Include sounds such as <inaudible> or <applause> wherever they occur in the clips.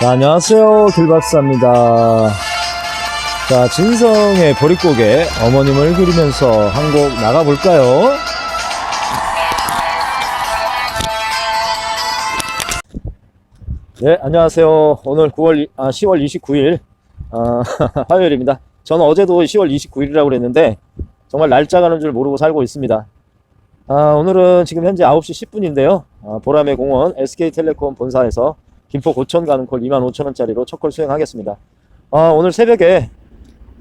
자, 안녕하세요. 길박사입니다. 자, 진성의 보릿고개 어머님을 그리면서 한 곡 나가볼까요? 네, 안녕하세요. 오늘 9월, 아, 10월 29일, 아, <laughs> 화요일입니다. 저는 어제도 10월 29일이라고 그랬는데, 정말 날짜 가는 줄 모르고 살고 있습니다. 아, 오늘은 지금 현재 9시 10분인데요. 아, 보라매 공원 SK텔레콤 본사에서 김포 고천 가는 콜 25,000원짜리로 첫콜 수행하겠습니다. 아, 오늘 새벽에,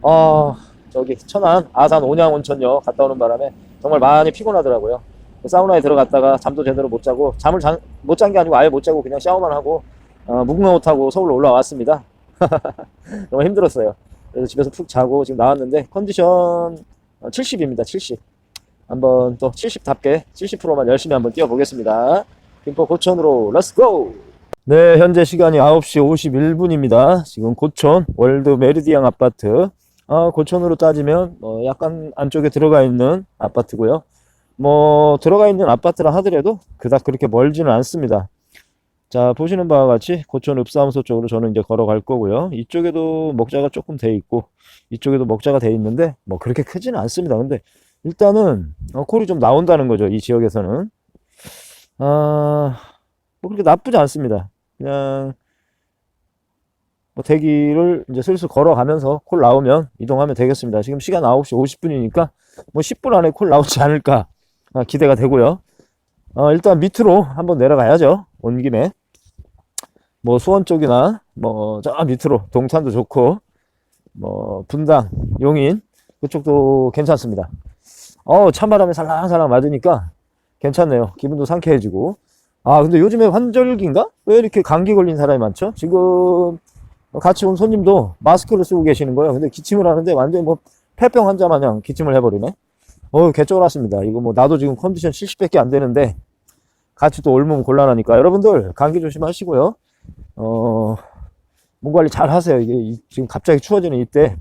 아, 저기 천안 아산 온양 온천역 갔다 오는 바람에 정말 많이 피곤하더라고요. 사우나에 들어갔다가 잠도 제대로 못 자고, 잠을 못 잔 게 아니고 아예 못 자고 그냥 샤워만 하고, 어, 무궁화 옷하고 서울로 올라왔습니다. <laughs> 너무 힘들었어요. 그래서 집에서 푹 자고 지금 나왔는데 컨디션 70입니다. 70. 한번 또 70답게 70%만 열심히 한번 뛰어보겠습니다. 김포 고천으로 렛츠고! 네, 현재 시간이 9시 51분입니다. 지금 고천 월드 메리디앙 아파트. 아, 고천으로 따지면 어, 약간 안쪽에 들어가 있는 아파트고요. 뭐 들어가 있는 아파트라 하더라도 그닥 그렇게 멀지는 않습니다. 자, 보시는 바와 같이 고천 읍사무소 쪽으로 저는 이제 걸어갈 거고요. 이쪽에도 먹자가 조금 돼 있고 이쪽에도 먹자가 돼 있는데 뭐 그렇게 크지는 않습니다. 근데 일단은 어, 콜이 좀 나온다는 거죠. 이 지역에서는. 아, 뭐 그렇게 나쁘지 않습니다. 그냥 뭐 대기를 이제 슬슬 걸어가면서 콜 나오면 이동하면 되겠습니다. 지금 시간 9시 50분이니까 뭐 10분 안에 콜 나오지 않을까 아, 기대가 되고요. 어, 일단 밑으로 한번 내려가야죠. 온 김에. 뭐 수원 쪽이나 뭐 저 밑으로 동탄도 좋고 뭐 분당, 용인 그쪽도 괜찮습니다. 어, 찬바람에 살랑살랑 맞으니까 괜찮네요. 기분도 상쾌해지고. 아, 근데 요즘에 환절기인가? 왜 이렇게 감기 걸린 사람이 많죠? 지금 같이 온 손님도 마스크를 쓰고 계시는 거예요. 근데 기침을 하는데 완전히 뭐 폐병 환자 마냥 기침을 해버리네. 어우, 개쩔었습니다. 이거 뭐 나도 지금 컨디션 70밖에 안 되는데 같이 또 옮으면 곤란하니까 여러분들 감기 조심하시고요. 어, 몸 관리 잘 하세요. 이게 이- 지금 갑자기 추워지는 이때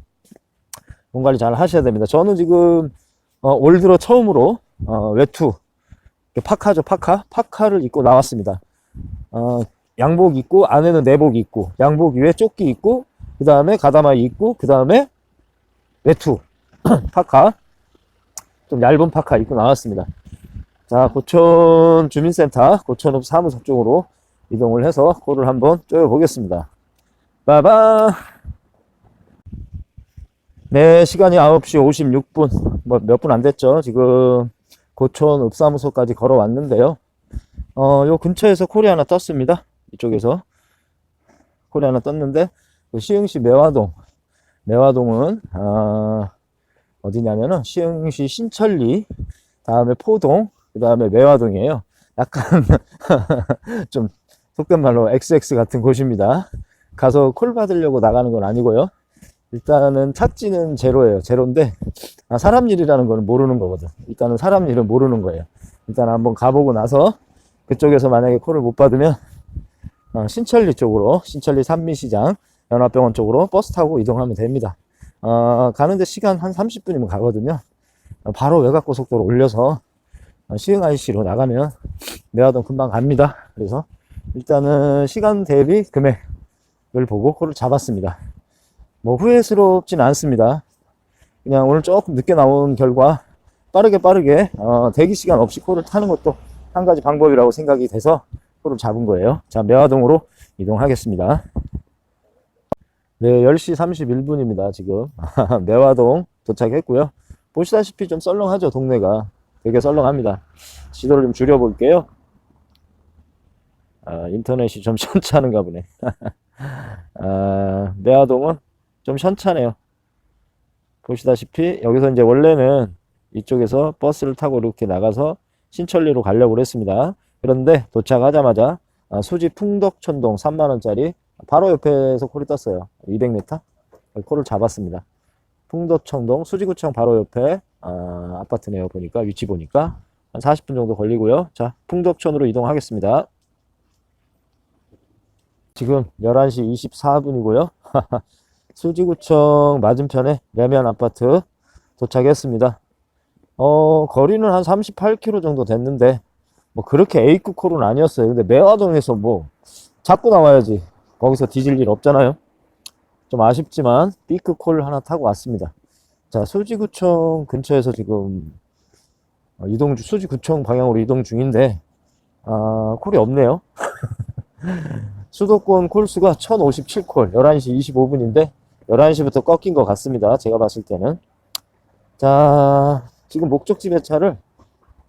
몸 관리 잘 하셔야 됩니다. 저는 지금 어, 올 들어 처음으로 어, 외투 파카죠 파카 파카를 입고 나왔습니다. 어, 양복 입고 안에는 내복 입고 양복 위에 조끼 입고 그 다음에 가다마 입고 그 다음에 외투 <clears throat> 파카 좀 얇은 파카 입고 나왔습니다. 자 고천 주민센터 고천읍 사무소 쪽으로 이동을 해서 코를 한번 쪼여 보겠습니다. 빠바 네, 시간이 9시 56분. 뭐 몇 분 안 됐죠. 지금 고촌 읍사무소까지 걸어왔는데요. 어, 요 근처에서 콜이 하나 떴습니다. 이쪽에서 콜이 하나 떴는데 그 시흥시 매화동. 매화동은 아, 어디냐면은 시흥시 신천리, 다음에 포동, 그 다음에 매화동이에요. 약간 <laughs> 좀 속된 말로 XX 같은 곳입니다. 가서 콜 받으려고 나가는 건 아니고요. 일단은 착지는 제로예요. 제로인데 아, 사람 일이라는 거는 모르는 거거든. 일단은 사람 일은 모르는 거예요. 일단 한번 가보고 나서 그쪽에서 만약에 콜을 못 받으면 어, 신천리 쪽으로 신천리 산미시장 연합병원 쪽으로 버스 타고 이동하면 됩니다. 어, 가는데 시간 한 30분이면 가거든요. 어, 바로 외곽고속도로 올려서 어, 시흥 IC로 나가면 매화동 금방 갑니다. 그래서 일단은 시간 대비 금액을 보고 콜을 잡았습니다. 뭐 후회스럽진 않습니다. 그냥 오늘 조금 늦게 나온 결과 빠르게 빠르게 어, 대기 시간 없이 코를 타는 것도 한 가지 방법이라고 생각이 돼서 코를 잡은 거예요. 자, 매화동으로 이동하겠습니다. 네, 10시 31분입니다. 지금 <laughs> 매화동 도착했고요. 보시다시피 좀 썰렁하죠, 동네가. 되게 썰렁합니다. 지도를 좀 줄여볼게요. 아, 인터넷이 좀 <laughs> 시원찮은가 보네. <laughs> 아, 매화동은 좀 현찮아요. 보시다시피 여기서 이제 원래는 이쪽에서 버스를 타고 이렇게 나가서 신천리로 가려고 그랬습니다. 그런데 도착하자마자 아, 수지 풍덕천동 3만원짜리 바로 옆에서 콜이 떴어요. 200m 콜을 잡았습니다. 풍덕천동 수지구청 바로 옆에 아, 아파트네요. 보니까 위치 보니까 한 40분 정도 걸리고요. 자 풍덕천으로 이동하겠습니다. 지금 11시 24분이고요. <laughs> 수지구청 맞은편에 레면 아파트 도착했습니다. 어, 거리는 한 38km 정도 됐는데, 뭐 그렇게 A급 콜은 아니었어요. 근데 매화동에서 뭐, 자꾸 나와야지. 거기서 뒤질 일 없잖아요. 좀 아쉽지만 삐크콜 하나 타고 왔습니다. 자, 수지구청 근처에서 지금 어, 이동 중, 수지구청 방향으로 이동 중인데 아, 콜이 없네요. <laughs> 수도권 콜수가 1057콜, 11시 25분인데 11시부터 꺾인 것 같습니다. 제가 봤을 때는. 자, 지금 목적지 배차를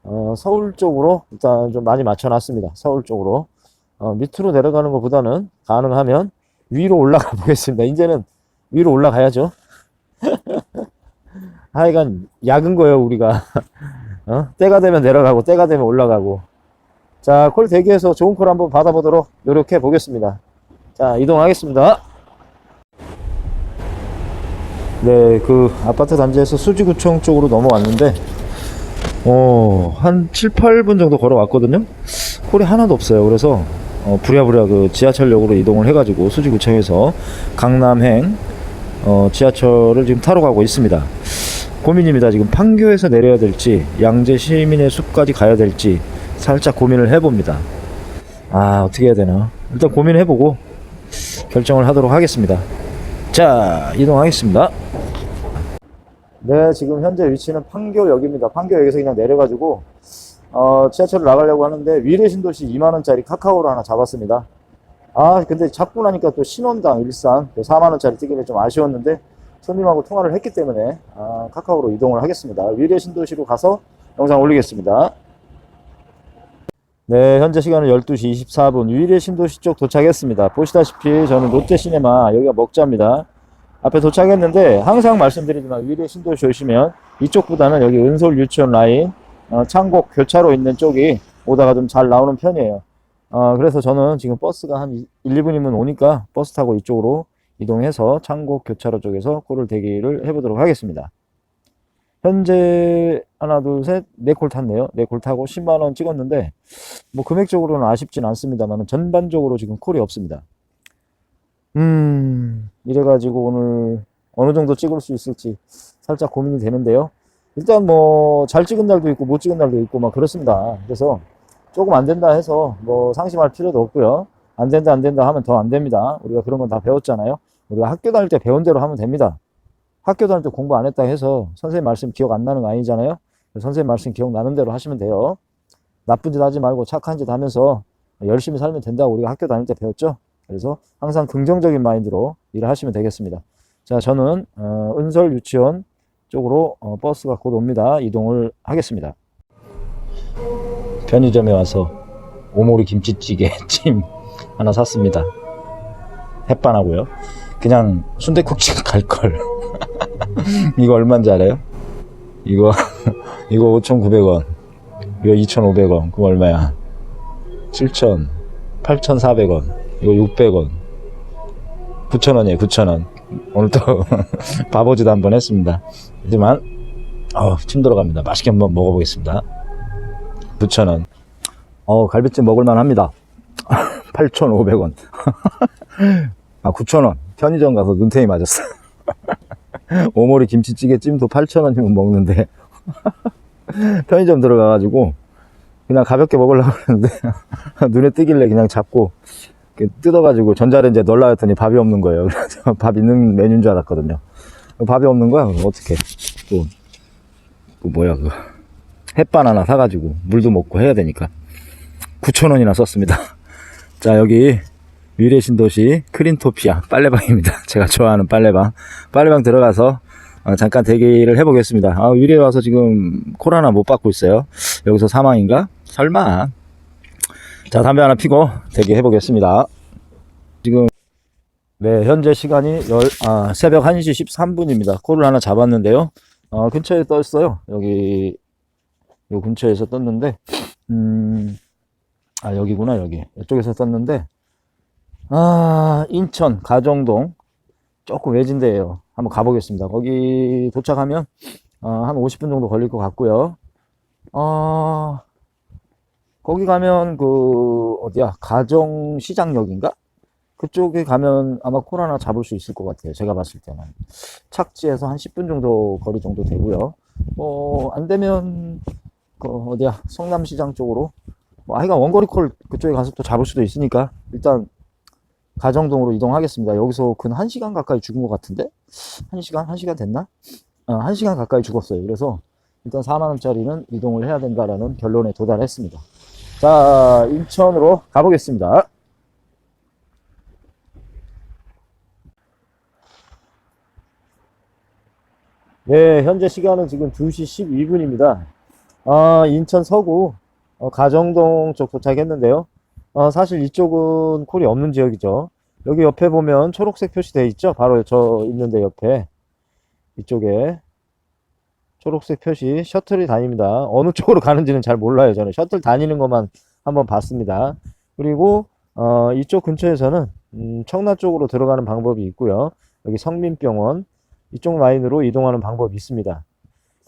어, 서울 쪽으로 일단 좀 많이 맞춰놨습니다. 서울 쪽으로. 어, 밑으로 내려가는 것보다는 가능하면 위로 올라가 <laughs> 보겠습니다. 이제는 위로 올라가야죠. <laughs> 하여간 약은 거예요, 우리가. <laughs> 어? 때가 되면 내려가고, 때가 되면 올라가고. 자, 콜 대기해서 좋은 콜 한번 받아보도록 노력해 보겠습니다. 자, 이동하겠습니다. 네, 그 아파트 단지에서 수지구청 쪽으로 넘어왔는데, 어, 한 7, 8분 정도 걸어왔거든요. 콜이 하나도 없어요. 그래서, 어, 부랴부랴 그 지하철역으로 이동을 해가지고 수지구청에서 강남행, 어, 지하철을 지금 타러 가고 있습니다. 고민입니다. 지금 판교에서 내려야 될지, 양재 시민의 숲까지 가야 될지, 살짝 고민을 해봅니다. 아, 어떻게 해야 되나. 일단 고민해보고, 결정을 하도록 하겠습니다. 자, 이동하겠습니다. 네, 지금 현재 위치는 판교역입니다. 판교역에서 그냥 내려가지고, 어, 지하철을 나가려고 하는데, 위례 신도시 2만원짜리 카카오로 하나 잡았습니다. 아, 근데 잡고 나니까 또 신원당 일산 4만원짜리 뜨기는 좀 아쉬웠는데, 손님하고 통화를 했기 때문에, 아, 카카오로 이동을 하겠습니다. 위례 신도시로 가서 영상 올리겠습니다. 네, 현재 시간은 12시 24분. 위례 신도시 쪽 도착했습니다. 보시다시피 저는 롯데시네마, 여기가 먹자입니다. 앞에 도착했는데 항상 말씀드리지만 위례 신도시 오시면 이쪽보다는 여기 은솔 유치원 라인, 어, 창곡 교차로 있는 쪽이 오다가 좀 잘 나오는 편이에요. 어, 그래서 저는 지금 버스가 한 1, 2분이면 오니까 버스 타고 이쪽으로 이동해서 창곡 교차로 쪽에서 콜을 대기를 해보도록 하겠습니다. 현재 하나 둘 셋 네 콜 탔네요. 네 콜 타고 10만 원 찍었는데 뭐 금액적으로는 아쉽진 않습니다만 전반적으로 지금 콜이 없습니다. 음 이래가지고 오늘 어느 정도 찍을 수 있을지 살짝 고민이 되는데요. 일단 뭐 잘 찍은 날도 있고 못 찍은 날도 있고 막 그렇습니다. 그래서 조금 안 된다 해서 뭐 상심할 필요도 없고요. 안 된다 안 된다 하면 더 안 됩니다. 우리가 그런 건 다 배웠잖아요. 우리가 학교 다닐 때 배운 대로 하면 됩니다. 학교 다닐 때 공부 안 했다 해서 선생님 말씀 기억 안 나는 거 아니잖아요. 선생님 말씀 기억나는 대로 하시면 돼요. 나쁜 짓 하지 말고 착한 짓 하면서 열심히 살면 된다고 우리가 학교 다닐 때 배웠죠. 그래서 항상 긍정적인 마인드로 일을 하시면 되겠습니다. 자, 저는 어, 은설 유치원 쪽으로 어, 버스가 곧 옵니다. 이동을 하겠습니다. 편의점에 와서 오모리 김치찌개 <laughs> 찜 하나 샀습니다. 햇반하고요. 그냥 순대국집 갈걸. <laughs> 이거 얼마인지 알아요? 이거, <laughs> 이거 5,900원. 이거 2,500원. 그거 얼마야? 7,000, 8,400원. 이거 600원. 9,000원이에요, 9,000원. 오늘 또 바보짓 한번 했습니다. 하지만, 어, 침 들어갑니다. 맛있게 한번 먹어보겠습니다. 9,000원. 어, 갈비찜 먹을만 합니다. <laughs> 8,500원. 아, 9,000원. 편의점 가서 눈탱이 맞았어. <laughs> 오모리 김치찌개 찜도 8,000원이면 먹는데. <laughs> 편의점 들어가가지고, 그냥 가볍게 먹으려고 했는데, <laughs> 눈에 뜨길래 그냥 잡고, 뜯어가지고 전자레인지에 넣으려 했더니 밥이 없는 거예요. 그래서 밥 있는 메뉴인 줄 알았거든요. 밥이 없는 거야? 어떻게 또, 또 뭐야, 그. 햇반 하나 사가지고, 물도 먹고 해야 되니까. 9,000원이나 썼습니다. 자, 여기, 위례 신도시 크린토피아 빨래방입니다. <laughs> 제가 좋아하는 빨래방. 빨래방 들어가서 어, 잠깐 대기를 해보겠습니다. 아, 위례 와서 지금 코로나 못 받고 있어요. 여기서 사망인가? 설마. 자, 담배 하나 피고 대기해보겠습니다. 지금, 네, 현재 시간이 열, 아, 새벽 1시 13분입니다. 콜을 하나 잡았는데요. 어, 근처에 떴어요. 여기, 요 근처에서 떴는데, 음, 아, 여기구나, 여기. 이쪽에서 떴는데, 아, 인천 가정동 조금 외진데요. 한번 가보겠습니다. 거기 도착하면 어, 한 50분 정도 걸릴 것 같고요. 어, 거기 가면 그 어디야 가정시장역인가? 그쪽에 가면 아마 코로나 잡을 수 있을 것 같아요. 제가 봤을 때는 착지에서 한 10분 정도 거리 정도 되고요. 뭐 안 되면 그 어디야 성남시장 쪽으로 뭐 하여간 원거리 콜 그쪽에 가서 또 잡을 수도 있으니까 일단 가정동으로 이동하겠습니다. 여기서 근 1시간 가까이 죽은 것 같은데? 1시간? 1시간 됐나? 어, 1시간 가까이 죽었어요. 그래서 일단 4만원짜리는 이동을 해야 된다라는 결론에 도달했습니다. 자, 인천으로 가보겠습니다. 네, 현재 시간은 지금 2시 12분입니다. 아, 인천 서구 어, 가정동 쪽 도착했는데요. 어, 사실 이쪽은 콜이 없는 지역이죠. 여기 옆에 보면 초록색 표시되어 있죠? 바로 저 있는데 옆에 이쪽에 초록색 표시 셔틀이 다닙니다. 어느 쪽으로 가는지는 잘 몰라요. 저는 셔틀 다니는 것만 한번 봤습니다. 그리고 어, 이쪽 근처에서는 음, 청라 쪽으로 들어가는 방법이 있고요. 여기 성민병원 이쪽 라인으로 이동하는 방법이 있습니다.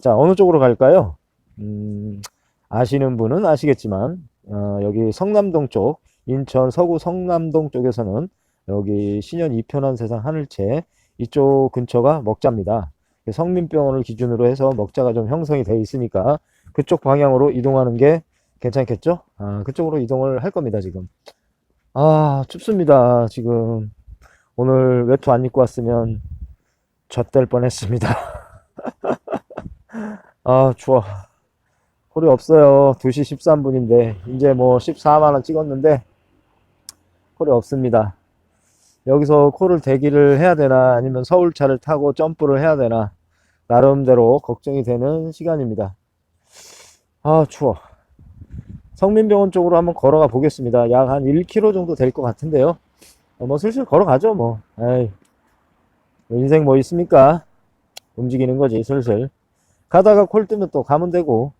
자, 어느 쪽으로 갈까요? 음, 아시는 분은 아시겠지만 어, 여기 성남동 쪽 인천 서구 성남동 쪽에서는 여기 신현 이편한 세상 하늘채 이쪽 근처가 먹자입니다. 성민병원을 기준으로 해서 먹자가 좀 형성이 돼 있으니까 그쪽 방향으로 이동하는 게 괜찮겠죠? 아, 그쪽으로 이동을 할 겁니다, 지금. 아, 춥습니다, 지금. 오늘 외투 안 입고 왔으면 젖될 뻔 했습니다. <laughs> 아, 추워. 콜이 없어요. 2시 13분인데, 이제 뭐 14만원 찍었는데, 콜이 없습니다. 여기서 콜을 대기를 해야 되나, 아니면 서울차를 타고 점프를 해야 되나, 나름대로 걱정이 되는 시간입니다. 아, 추워. 성민병원 쪽으로 한번 걸어가 보겠습니다. 약 한 1km 정도 될 것 같은데요. 어, 뭐 슬슬 걸어가죠, 뭐. 에이, 인생 뭐 있습니까? 움직이는 거지, 슬슬. 가다가 콜 뜨면 또 가면 되고.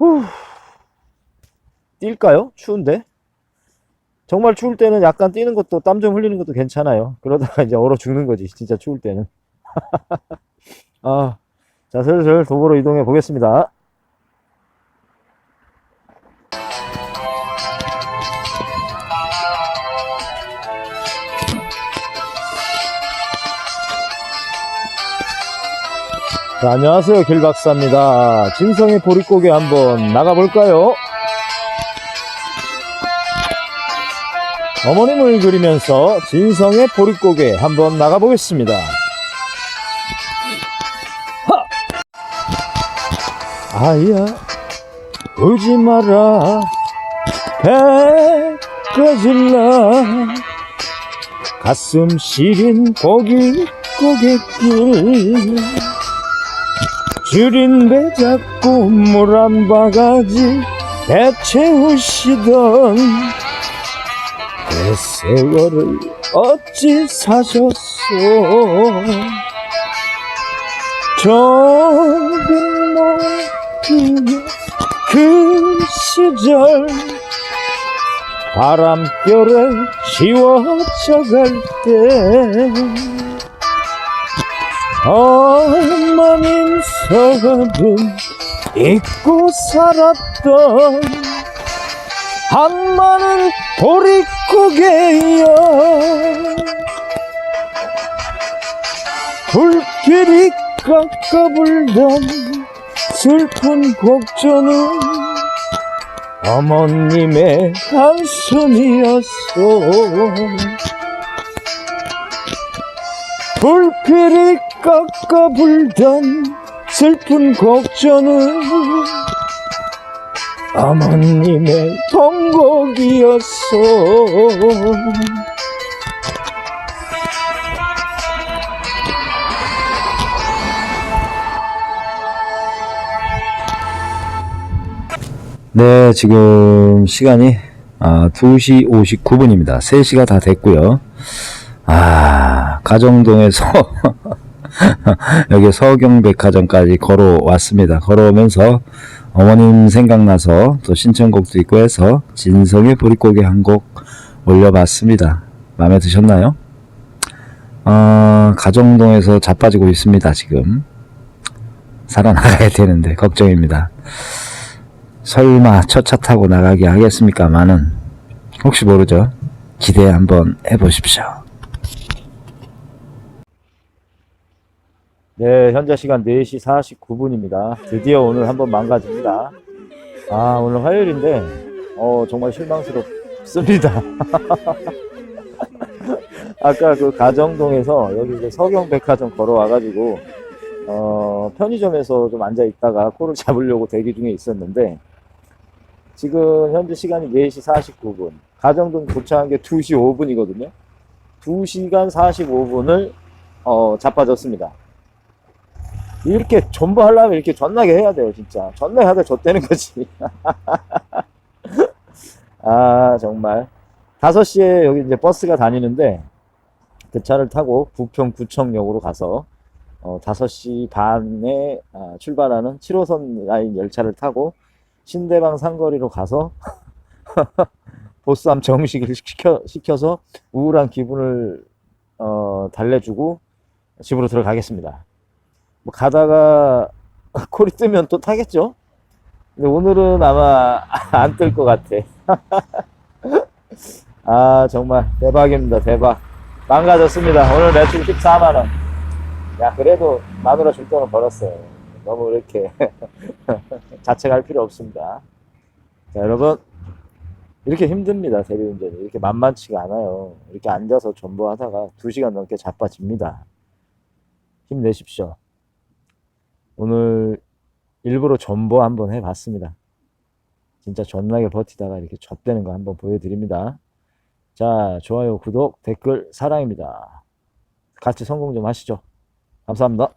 후. 뛸까요? 추운데? 정말 추울 때는 약간 뛰는 것도 땀 좀 흘리는 것도 괜찮아요. 그러다가 이제 얼어 죽는 거지, 진짜 추울 때는. <laughs> 아, 자, 슬슬 도보로 이동해 보겠습니다. 안녕하세요. 길박사입니다. 진성의 보릿고개 한번 나가볼까요? 어머님을 그리면서 진성의 보릿고개 한번 나가보겠습니다. 하! 아야, 울지 마라. 배 꺼질라. 가슴 시린 고기 고갯길. 줄인 배 잡고 물 한 바가지 배 채우시던 그 세월을 어찌 사셨소? 적은 높이에 그 시절 바람결에 지워져갈 때 어머님 서름 잊고 살았던 한마는 보릿고개여. 불길이 깎아 불던 슬픈 곡조는 어머님의 한숨이었어 불길이 깎아 불던 슬픈 곡조는 어머님의 통곡이었어 네, 지금 시간이 아, 2시 59분입니다. 3시가 다 됐고요. 아, 가정동에서 <laughs> <laughs> 여기 서경백화점까지 걸어왔습니다. 걸어오면서 어머님 생각나서 또 신청곡도 있고 해서 진성의 보릿고개 한 곡 올려봤습니다. 마음에 드셨나요? 어, 가정동에서 자빠지고 있습니다, 지금. 살아나가야 되는데, 걱정입니다. 설마 첫 차 타고 나가게 하겠습니까마는, 혹시 모르죠? 기대 한번 해보십시오. 네, 현재 시간 4시 49분입니다. 드디어 오늘 한번 망가집니다. 아, 오늘 화요일인데, 어, 정말 실망스럽습니다. <laughs> 아까 그 가정동에서 여기 이제 서경백화점 걸어와가지고 어, 편의점에서 좀 앉아 있다가 코를 잡으려고 대기 중에 있었는데 지금 현재 시간이 4시 49분 가정동 도착한 게 2시 5분이거든요 2시간 45분을 어, 자빠졌습니다 이렇게 전부 하려면 이렇게 전나게 해야 돼요 진짜. 전나게 하다 졌다는 거지. <laughs> 아 정말. 5시에 여기 이제 버스가 다니는데 그 차를 타고 부평 구청역으로 가서 어, 5시 반에 아, 출발하는 7호선 라인 열차를 타고 신대방 상거리로 가서 <laughs> 보쌈 정식을 시켜, 시켜서 우울한 기분을 어, 달래주고 집으로 들어가겠습니다. 뭐 가다가 <laughs> 콜이 뜨면 또 타겠죠? 근데 오늘은 아마 <laughs> 안 뜰 것 같아. <laughs> 아, 정말 대박입니다. 대박. 망가졌습니다. 오늘 매출 14만원. 야, 그래도 마누라 줄 돈은 벌었어요. 너무 이렇게 자책할 필요 없습니다. 자, 여러분. 이렇게 힘듭니다. 대리운전이. 이렇게 만만치가 않아요. 이렇게 앉아서 전보하다가 2시간 넘게 자빠집니다. 힘내십시오. 오늘 일부러 전보 한번 해봤습니다. 진짜 존나게 버티다가 이렇게 젖대는 거 한번 보여드립니다. 자, 좋아요, 구독, 댓글, 사랑입니다. 같이 성공 좀 하시죠. 감사합니다.